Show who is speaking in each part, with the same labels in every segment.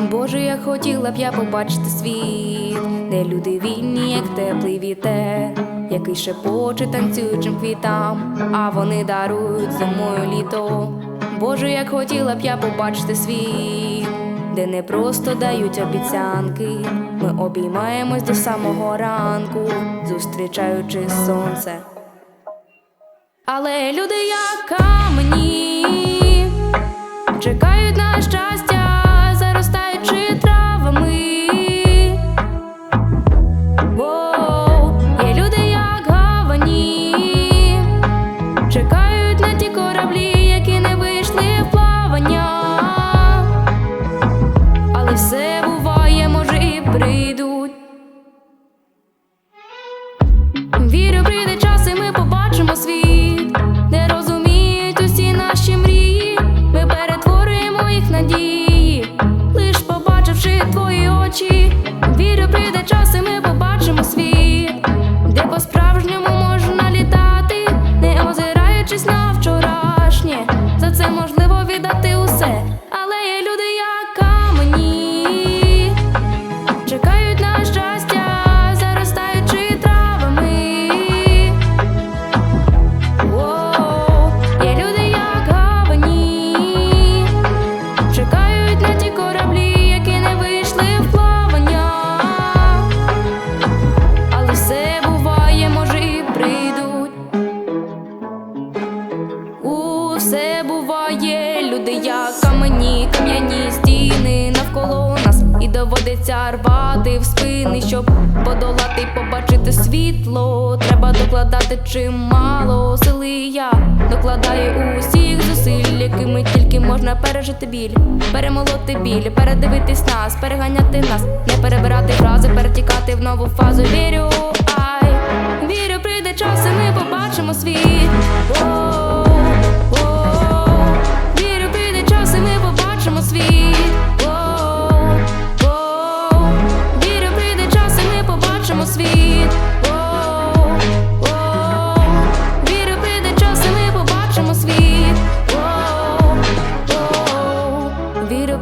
Speaker 1: Боже, як хотіла б я побачити світ, де люди вільні, як теплий вітер, який шепоче танцюючим квітам, а вони дарують зимою літо. Боже, як хотіла б я побачити світ, де не просто дають обіцянки, ми обіймаємось до самого ранку, зустрічаючи сонце. Але люди, як камені, чекають на щастя, очі. Усе буває, люди, як камені, кам'яні стіни навколо нас, і доводиться рвати в спини, щоб подолати, побачити світло. Треба докладати чимало сили. Я докладаю усіх зусиль, якими тільки можна пережити біль, перемолоти біль, передивитись нас, переганяти нас, не перебирати фрази, перетікати в нову фазу. Вірю, ай, вірю, прийде час, і ми побачимо світ.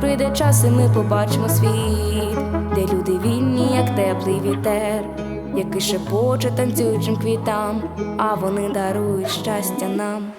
Speaker 1: Прийде час, і ми побачимо світ, де люди вільні, як теплий вітер, який шепоче танцюючим квітам, а вони дарують щастя нам.